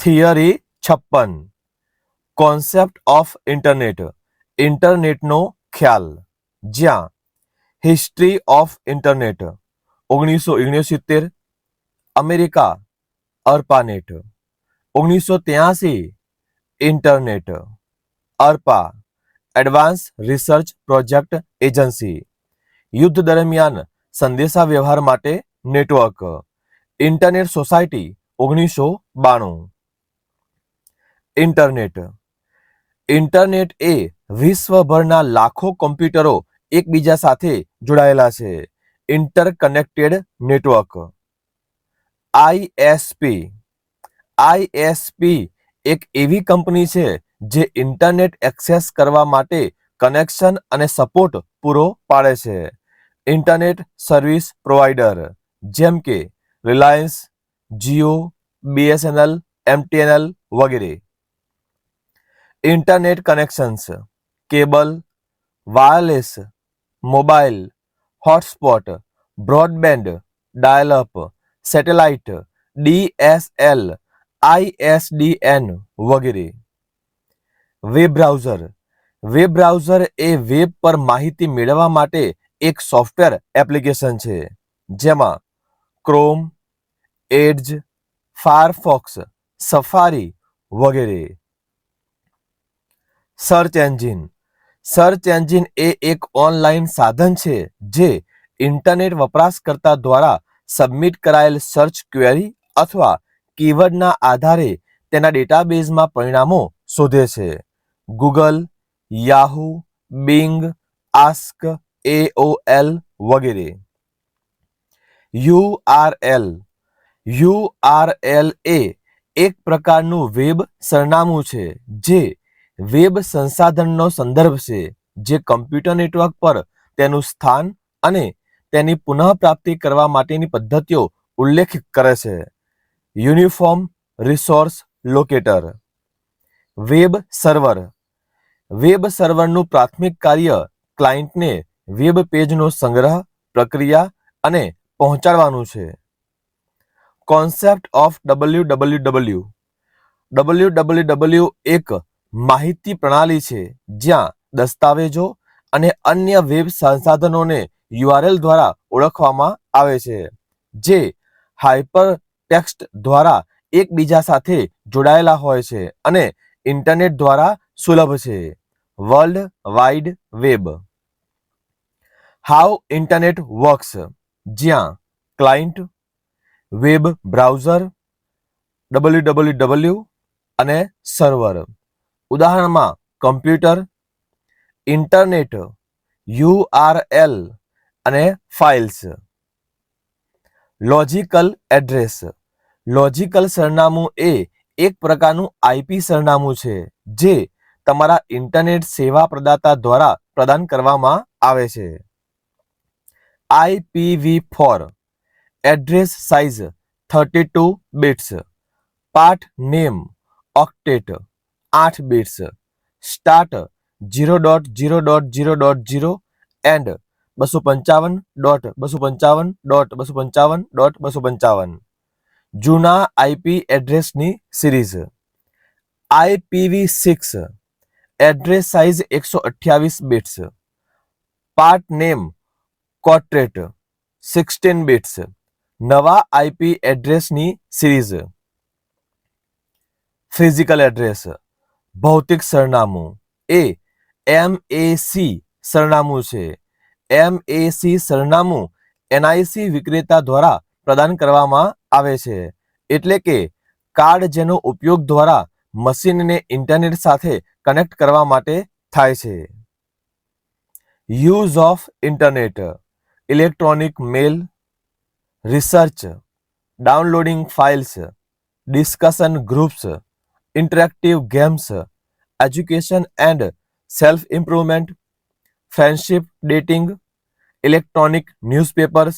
Theory છપ્પન concept of internet ઇન્ટરનેટનો ખ્યાલ જ્યાં હિસ્ટ્રી ઓફ ઇન્ટરનેટ ઓગણીસો ઓગણસિત્તેર અમેરિકા અર્પાનેટ ઓગણીસો ત્યાસી internet ARPA advance research project agency યુદ્ધ દરમિયાન સંદેશા વ્યવહાર માટે નેટવર્ક ઇન્ટરનેટ સોસાયટી ઓગણીસો બાણું ઇન્ટરનેટ. ઇન્ટરનેટ એ વિશ્વભરના લાખો કમ્પ્યુટરો એકબીજા સાથે જોડાયેલા છે. Interconnected network. આઈએસપી આઈએસપી એક એવી કંપની છે જે ઇન્ટરનેટ એક્સેસ કરવા માટે કનેક્શન અને સપોર્ટ પૂરો પાડે છે. ઇન્ટરનેટ સર્વિસ પ્રોવાઈડર જેમ કે રિલાયન્સ, જીઓ બીએસએનએલ એમટીએનએલ વગેરે. Internet connections, cable, wireless, mobile, hotspot, broadband, dial up, satellite DSL ISDN વગેરે. Web browser. વેબ બ્રાઉઝર એ વેબ પર માહિતી મેળવવા માટે એક સોફ્ટવેર એપ્લિકેશન છે, જેમાં ક્રોમ એડ્જ ફાયરફોક્સ સફારી વગેરે. Search engine. સર્ચ એન્જિન એ એક ઓનલાઈન સાધન છે જે ઇન્ટરનેટ વપરાશકર્તા દ્વારા સબમિટ કરાયેલ સર્ચ ક્વેરી અથવા કીવર્ડના આધારે તેના ડેટાબેઝમાં પરિણામો શોધે છે. Google Yahoo Bing Ask AOL વગેરે. યુઆરએલ યુઆરએલ એ એક પ્રકારનું વેબ સરનામું છે જે વેબ સંસાધનનો સંદર્ભ છે, જે કમ્પ્યુટર નેટવર્ક પર તેનું સ્થાન અને તેની પુનઃપ્રાપ્તિ કરવા માટેની પદ્ધતિઓ ઉલ્લેખ કરે છે. Uniform resource locator. Web server. Web સર્વરનું પ્રાથમિક કાર્ય ક્લાયન્ટને વેબ પેજનો સંગ્રહ, પ્રક્રિયા અને પહોંચાડવાનું છે. Concept of W W W. W W W એક માહિતી પ્રણાલી છે. જ્યાં દસ્તાવેજો અને અન્ય વેબ સંસાધનોને યુઆરએલ દ્વારા ઓળખવામાં આવે છે, જે હાઇપર ટેક્સ્ટ દ્વારા એકબીજા સાથે જોડાયેલા હોય છે અને ઇન્ટરનેટ દ્વારા સુલભ છે. World wide web. How internet works. જ્યાં client, web browser, W W W અને સર્વર. ઉદાહરણમાં, કમ્પ્યુટર, ઇન્ટરનેટ, યુઆરએલ અને ફાઇલ્સ. Logical address. લોજિકલ સરનામું એ એક પ્રકારનું આઈપી સરનામું છે, જે તમારા ઇન્ટરનેટ સેવા પ્રદાતા દ્વારા પ્રદાન કરવામાં આવે છે. IPv four. Address size thirty two bits. Part name, octet. આઠ bits start zero dot zero dot zero dot zero and બસો પંચાવન ડોટ બસો પંચાવન ડોટ બસો પંચાવન ડોટ બસો પંચાવન જૂના આઈપી એડ્રેસની series IPv six address size એકસો અઠ્યાવીસ bits part name octet sixteen bits નવા આઈપી એડ્રેસની સિરીઝ ફિઝિકલ એડ્રેસ ભૌતિક સરનામું. એ એમ એ સી સરનામું છે. એમ એ સી સરનામું એનઆઈસી વિક્રેતા દ્વારા પ્રદાન કરવામાં આવે છે. એટલે કે કાર્ડ જેનો ઉપયોગ દ્વારા મશીનને ઇન્ટરનેટ સાથે કનેક્ટ કરવા માટે થાય છે. Use of internet. Electronic mail. Research. Downloading files. Discussion groups. Interactive games. Education and self improvement friendship dating electronic newspapers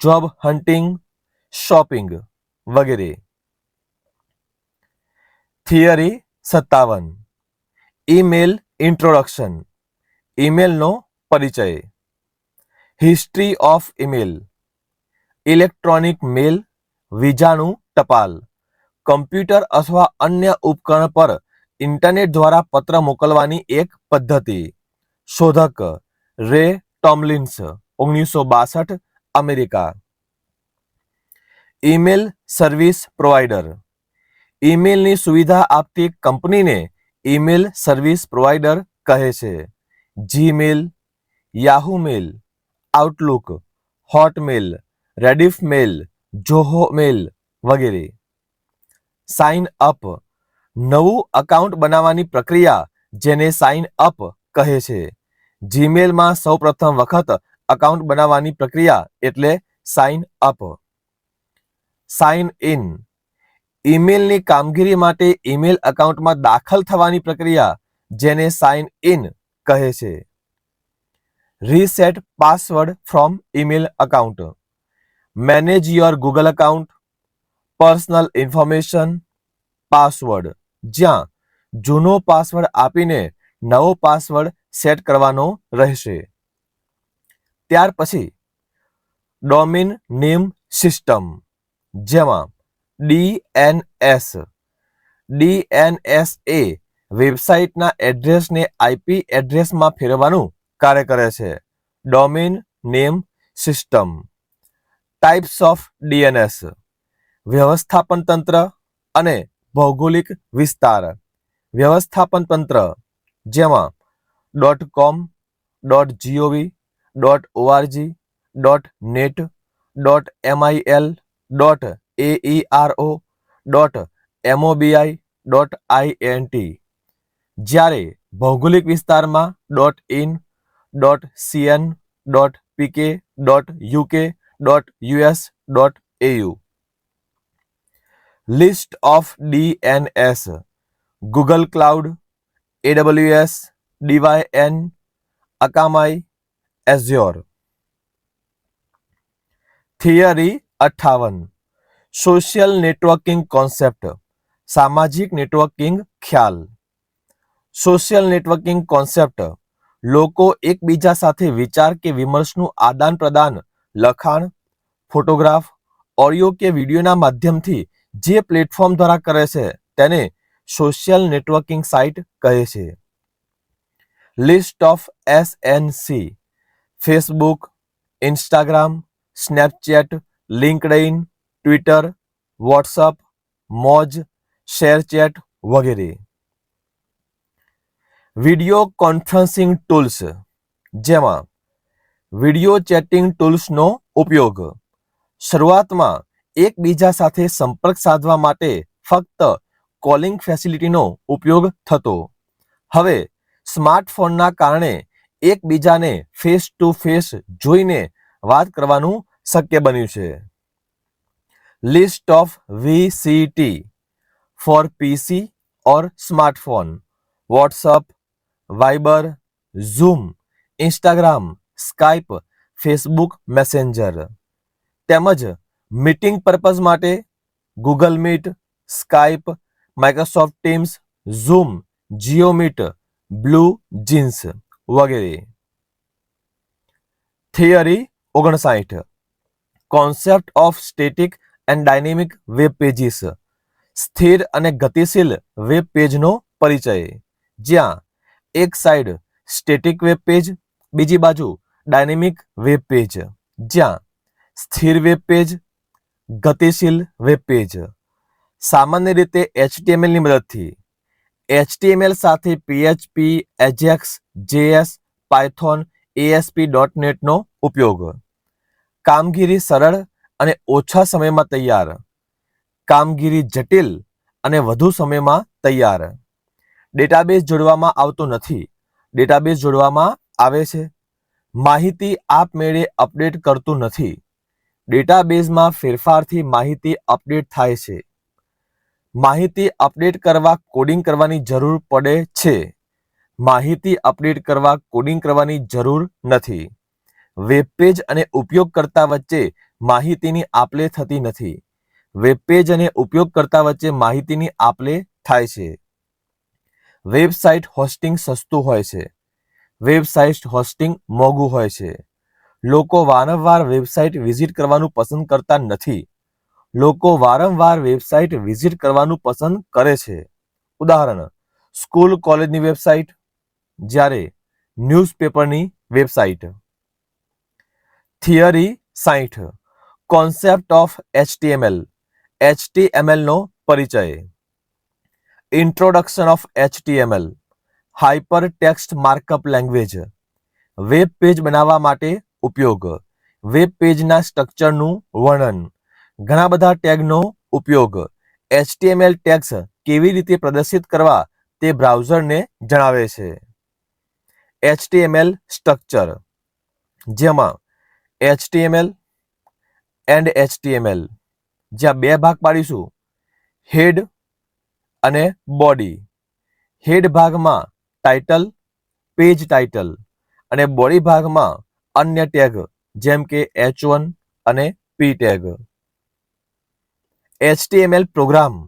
job hunting shopping વગેરે થિયરી સત્તાવન ઈમેલ ઇન્ટ્રોડક્શન ઈમેલનો પરિચય history of email electronic mail વીજાણુ ટપાલ computer અથવા અન્ય ઉપકરણ પર internet દ્વારા પત્ર મોકલવાની એક પદ્ધતિ શોધક રે ટોમલિન્સ ઓગણીસો બાસઠ અમેરિકા ઈમેલ સર્વિસ પ્રોવાઈડર ઈમેલની સુવિધા આપતી કંપનીને ઈમેલ સર્વિસ પ્રોવાઈડર કહે છે Gmail Yahoo mail Outlook Hotmail Rediff mail Zoho mail વગેરે સાઇન અપ નવું અકાઉન્ટ બનાવવાની પ્રક્રિયા જેને સાઇન અપ કહે છે. જીમેલમાં સૌપ્રથમ વખત અકાઉન્ટ બનાવવાની પ્રક્રિયા એટલે સાઇન અપ સાઇન ઇન ઈમેલની કામગીરી માટે ઈમેલ એકાઉન્ટમાં દાખલ થવાની પ્રક્રિયા જેને સાઇન ઇન કહે છે. Reset password from email account manage your Google account personal information password જ્યાં જૂનો પાસવર્ડ આપીને નવો પાસવર્ડ સેટ કરવાનો રહેશે. ત્યાર પછી ડોમિન નેમ સિસ્ટમ, જેમાં ડીએનએસ ડીએનએસ એ વેબસાઇટના એડ્રેસને આઈપી એડ્રેસમાં ફેરવવાનું કાર્ય કરે છે. Domain name system types of DNS વ્યવસ્થાપન તંત્ર અને ભૌગોલિક વિસ્તાર. વ્યવસ્થાપન તંત્ર, જેમાં. Dot com dot GOV dot ORG dot net dot MIL dot AERO dot MOBI dot INT જ્યારે ભૌગોલિક વિસ્તારમાં. Dot in dot CN dot PK dot UK dot US dot AU list of DNS Google cloud AWS DYN Akamai Azure theory અઠ્ઠાવન social networking concept સામાજિક networking ખ્યાલ social networking concept લોકો એકબીજા સાથે વિચાર કે વિમર્શનું આદાન પ્રદાન લખાણ ફોટોગ્રાફ ઓડિયો કે વિડીયોના માધ્યમથી જે પ્લેટફોર્મ દ્વારા કરે છે, તેને સોશિયલ નેટવર્કિંગ સાઇટ કહે છે. List of SNC Facebook Instagram Snapchat LinkedIn Twitter WhatsApp Moj ShareChat વગેરે. વિડિયો કોન્ફરન્સિંગ ટૂલ્સ જેમાં વિડિયો ચેટિંગ ટૂલ્સનો ઉપયોગ, શરૂઆતમાં એકબીજા સાથે સંપર્ક સાધવા માટે ફક્ત કોલિંગ ફેસિલિટીનો ઉપયોગ થતો. હવે સ્માર્ટફોનના કારણે એકબીજાને ફેસ ટુ ફેસ જોઈને વાત કરવાનું શક્ય બન્યું છે. List of VCT for PC or smartphone WhatsApp Viber Zoom Instagram Skype Facebook Messenger તેમજ મીટિંગ પર્પઝ માટે Google Meet Skype Microsoft Teams Zoom Jio Meet Blue Jeans વગેરે. થિયરી ઓગણસાઠ. Concept of static and dynamic web pages સ્થિર અને ગતિશીલ web પેજનો પરિચય. જ્યાં એક સાઈડ સ્ટેટિક વેબ પેજ બીજી બાજુ ડાયનેમિક વેબ પેજ જ્યાં સ્થિર વેબ પેજ ગતિશીલ વેબ પેજ સામાન્ય રીતે એચટીએમએલની મદદથી. એચટીએમએલ સાથે PHP AJAX JS Python ASP dot નેટનો ઉપયોગ. કામગીરી સરળ અને ઓછા સમયમાં તૈયાર. કામગીરી જટિલ અને વધુ સમયમાં તૈયાર. ડેટાબેઝ જોડવામાં આવતો નથી. ડેટાબેઝ જોડવામાં આવે છે. માહિતી આપમેળે અપડેટ કરતું નથી. ડેટાબેઝમાં ફેરફારથી માહિતી અપડેટ થાય છે. માહિતી અપડેટ કરવા કોડિંગ કરવાની જરૂર પડે છે. માહિતી અપડેટ કરવા કોડિંગ કરવાની જરૂર નથી. વેબ પેજ અને ઉપયોગકર્તા વચ્ચે માહિતીની આપલે થતી નથી. વેબ પેજ અને ઉપયોગકર્તા વચ્ચે માહિતીની આપલે થાય છે. વેબસાઇટ હોસ્ટિંગ સસ્તું હોય છે. વેબસાઇટ હોસ્ટિંગ મોંઘું હોય છે. લોકો વારંવાર વેબસાઇટ વિઝિટ કરવાનું પસંદ કરતા નથી. લોકો વારંવાર વેબસાઇટ વિઝિટ કરવાનું પસંદ કરે છે. ઉદાહરણ, સ્કૂલ કોલેજની વેબસાઇટ, જ્યારે ન્યૂઝપેપરની વેબસાઇટ. થિયરી સાઠ કોન્સેપ્ટ ઓફ એચટીએમએલ એચટીએમએલનો પરિચય. Introduction of HTML hyper text markup language. Web page બનાવવા માટે ઉપયોગ. વેબ પેજના સ્ટ્રક્ચરનું વર્ણન. ઘણા બધા ટેગનો ઉપયોગ. એચટીએમએલ ટેગ્સ કેવી રીતે પ્રદર્શિત કરવા તે બ્રાઉઝરને જણાવે છે. એચટીએમએલ સ્ટ્રક્ચર જેમાં એચટીએમએલ એન્ડ એચટીએમએલ જ્યાં બે ભાગ પાડીશું. હેડ અને બોડી હેડ ભાગમાં ટાઇટલ પેજ ટાઇટલ અને બોડી ભાગમાં અન્ય ટેગ જેમ કે એચ વન અને P tag HTML program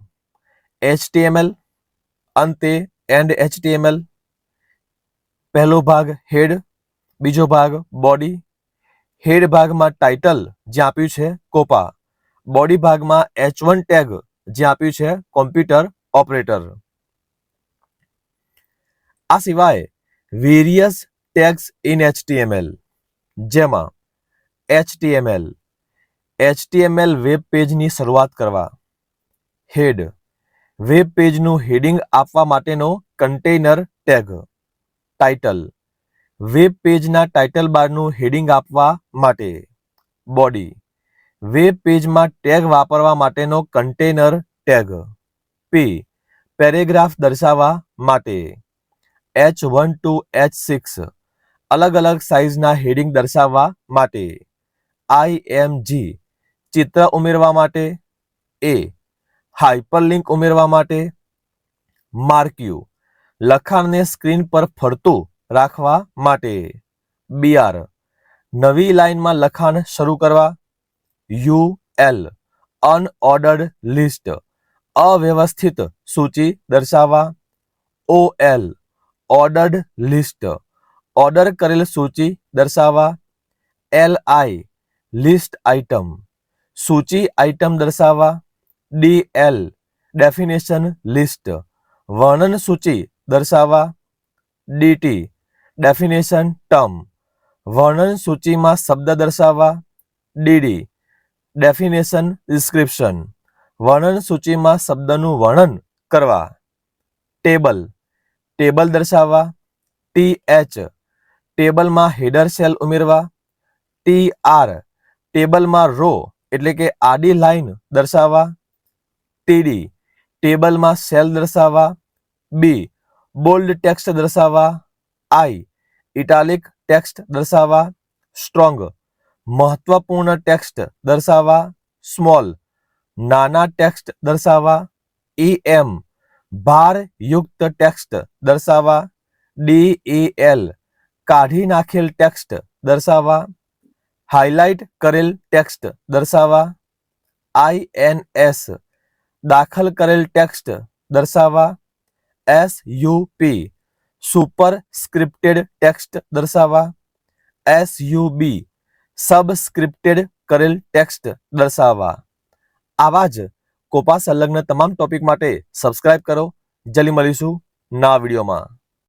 HTML અંતે એન્ડ એચટીએમએલ પહેલો ભાગ હેડ બીજો ભાગ બોડી હેડ ભાગમાં ટાઇટલ જે આપ્યું છે કોપા. બોડી ભાગમાં એચ વન ટેગ જે આપ્યું છે કોમ્પ્યુટર ઓપરેટર આ સિવાય વેરિયસ ટેગ્સ ઇન એચટીએમએલ જેમાં એચટીએમએલ એચટીએમએલ વેબ પેજની શરૂઆત કરવા હેડ વેબ પેજનું હેડિંગ આપવા માટેનો કન્ટેનર ટેગ ટાઇટલ વેબ પેજના ટાઇટલ બારનું હેડિંગ આપવા માટે બોડી વેબ પેજમાં ટેગ વાપરવા માટેનો કન્ટેનર ટેગ પી પેરેગ્રાફ દર્શાવવા માટે H one to H six અલગ અલગ સાઇઝના હેડિંગ દર્શાવવા માટે આઈ એમ જી ચિત્ર ઉમેરવા માટે એ હાઇપરલિંક ઉમેરવા માટે માર્ક્યુ લખાણને સ્ક્રીન પર ફરતું રાખવા માટે બીઆર નવી લાઇનમાં લખાણ શરૂ કરવા યુ એલ અનઓર્ડર્ડ લિસ્ટ અવ્યવસ્થિત સૂચિ દર્શાવવા O L ordered list order કરેલ સૂચિ દર્શાવવા એલ આઈ લિસ્ટ આઇટમ સૂચિ આઇટમ દર્શાવવા ડી એલ ડેફિનેશન લિસ્ટ વર્ણન સૂચિ દર્શાવવા ડીટી ડેફિનેશન ટર્મ વર્ણન સૂચિમાં શબ્દ દર્શાવવા ડીડી ડેફિનેશન ડિસ્ક્રિપ્શન વર્ણન સૂચિમાં શબ્દનું વર્ણન કરવા ટેબલ ટેબલ દર્શાવવા ટી એચ ટેબલમાં હેડર સેલ ઉમેરવા ટી આર ટેબલમાં રો એટલે કે આડી લાઈન દર્શાવવા ટીડી ટેબલમાં સેલ દર્શાવવા બી બોલ્ડ ટેક્સ્ટ દર્શાવવા આઈ ઇટાલિક ટેક્સ્ટ દર્શાવવા સ્ટ્રોંગ મહત્વપૂર્ણ ટેક્સ્ટ દર્શાવવા સ્મોલ નાના ટેક્સ્ટ દર્શાવવા ઈ એમ ભારયુક્ત ટેક્સ્ટ દર્શાવવા ડી ઈ એલ કાઢી નાખેલ ટેક્સ્ટ દર્શાવવા હાઇલાઇટ કરેલ ટેક્સ્ટ દર્શાવવા આઈએનએસ દાખલ કરેલ ટેક્સ્ટ દર્શાવવા એસયુપી સુપર સ્ક્રિપ્ટેડ ટેક્સ્ટ દર્શાવવા એસયુબી સબસ્ક્રિપ્ટેડ કરેલ ટેક્સ્ટ દર્શાવવા. આવા જ કોપા સંલગ્ન તમામ ટોપિક માટે સબસ્ક્રાઇબ કરો. જલ્દી મળીશું ના વિડીયોમાં.